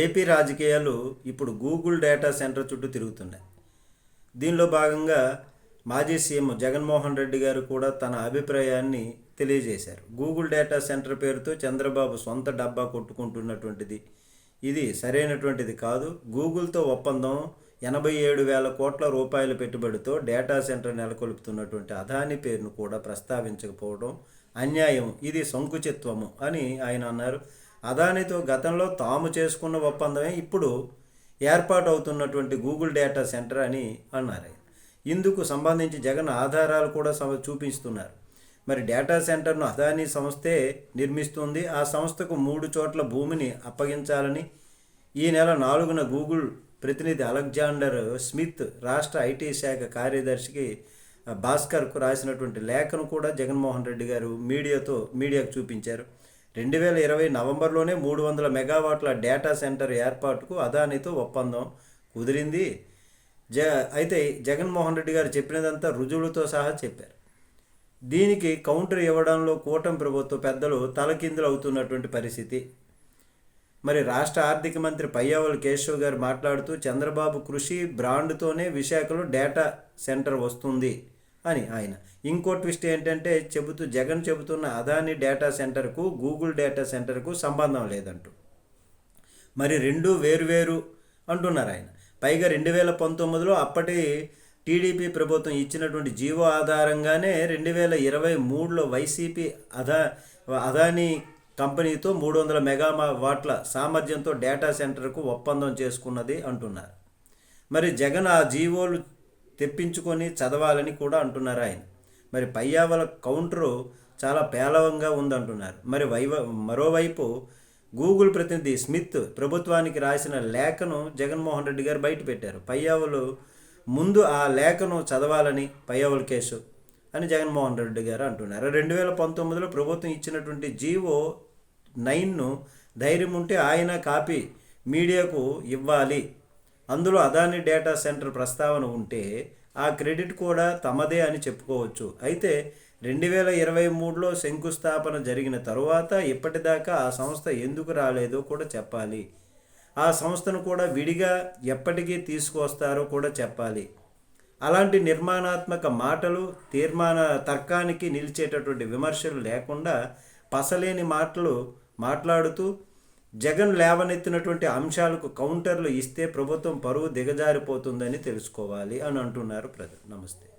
AP రాజకీయాలు ఇప్పుడు Google data centre చుట్టూ తిరుగుతున్నాయి. దీనిలో భాగంగా మాజీ సీఎం జగన్మోహన్ రెడ్డి గారు కూడా తన అభిప్రాయాన్ని తెలియజేశారు. గూగుల్ డేటా సెంటర్ పేరుతో చంద్రబాబు సొంత డబ్బా కొట్టుకుంటున్నటువంటిది. ఇది సరైనటువంటిది కాదు. గూగుల్తో ఒప్పందం ఎనభై ఏడు వేల కోట్ల రూపాయల పెట్టుబడితో డేటా సెంటర్ నెలకొల్పుతున్నటువంటి అదాని పేరును కూడా ప్రస్తావించకపోవడం అన్యాయం. ఇది సంకుచిత్వము అని ఆయన అన్నారు. అదానితో గతంలో తాము చేసుకున్న ఒప్పందమే ఇప్పుడు ఏర్పాటు అవుతున్నటువంటి గూగుల్ డేటా సెంటర్ అని అన్నారు ఆయన. ఇందుకు సంబంధించి జగన్ ఆధారాలు కూడా సమ చూపిస్తున్నారు. మరి డేటా సెంటర్ను అదానీ సంస్థే నిర్మిస్తుంది. ఆ సంస్థకు మూడు చోట్ల భూమిని అప్పగించాలని ఈ నెల నాలుగున గూగుల్ ప్రతినిధి అలెగ్జాండర్ స్మిత్ రాష్ట్ర ఐటీ శాఖ కార్యదర్శికి భాస్కర్కు రాసినటువంటి లేఖను కూడా జగన్మోహన్ రెడ్డి గారు మీడియాతో మీడియాకు చూపించారు. రెండు వేల ఇరవై నవంబర్లోనే మూడు వందల మెగావాట్ల డేటా సెంటర్ ఏర్పాటుకు అదానితో ఒప్పందం కుదిరింది. జ అయితే జగన్మోహన్ రెడ్డి గారు చెప్పినదంతా రుజువులతో సహా చెప్పారు. దీనికి కౌంటర్ ఇవ్వడంలో కూటమి ప్రభుత్వ పెద్దలు తలకిందులు అవుతున్నటువంటి పరిస్థితి. మరి రాష్ట్ర ఆర్థిక మంత్రి పయ్యావల్ కేశవ్ గారు మాట్లాడుతూ చంద్రబాబు కృషి బ్రాండ్తోనే విశాఖలో డేటా సెంటర్ వస్తుంది. అని ఆయన. ఇంకో ట్విస్ట్ ఏంటంటే చెబుతూ జగన్ చెబుతున్న అదాని డేటా సెంటర్కు గూగుల్ డేటా సెంటర్కు సంబంధం లేదంటూ. మరి రెండు వేరువేరు అంటున్నారు ఆయన. పైగా రెండు వేల పంతొమ్మిదిలో అప్పటి టీడీపీ ప్రభుత్వం ఇచ్చినటువంటి జీవో ఆధారంగానే రెండు వేల ఇరవై మూడులో వైసీపీ అదా అదానీ కంపెనీతో మూడు వందల మెగా వాట్ల సామర్థ్యంతో డేటా సెంటర్కు ఒప్పందం చేసుకున్నది అంటున్నారు. మరి జగన్ ఆ జీవోలు తెప్పించుకొని చదవాలని కూడా అంటున్నారు ఆయన. మరి పయ్యావల కౌంటరు చాలా పేలవంగా ఉందంటున్నారు. మరి వైవ మరోవైపు గూగుల్ ప్రతినిధి స్మిత్ ప్రభుత్వానికి రాసిన లేఖను జగన్మోహన్ రెడ్డి గారు బయట పెట్టారు. పయ్యావులు ముందు ఆ లేఖను చదవాలని పయ్యావుల కేసు అని జగన్మోహన్ రెడ్డి గారు అంటున్నారు. రెండు వేల పంతొమ్మిదిలో ప్రభుత్వం ఇచ్చినటువంటి జీవో నైన్ను ధైర్యం ఉంటే ఆయన కాపీ మీడియాకు ఇవ్వాలి. అందులో అదాని డేటా సెంటర్ ప్రస్తావన ఉంటే ఆ క్రెడిట్ కూడా తమదే అని చెప్పుకోవచ్చు. అయితే రెండు వేల ఇరవై మూడులో శంకుస్థాపన జరిగిన తరువాత ఇప్పటిదాకా ఆ సంస్థ ఎందుకు రాలేదో కూడా చెప్పాలి. ఆ సంస్థను కూడా విడిగా ఎప్పటికీ తీసుకువస్తారో కూడా చెప్పాలి. అలాంటి నిర్మాణాత్మక మాటలు తీర్మాన తర్కానికి నిలిచేటటువంటి విమర్శలు లేకుండా పసలేని మాటలు మాట్లాడుతూ జగన్ లేవనెత్తినటువంటి అంశాలకు కౌంటర్లు ఇస్తే ప్రభుత్వం పరువు దిగజారిపోతుందని తెలుసుకోవాలి అని అంటున్నారు ప్రజలు. నమస్తే.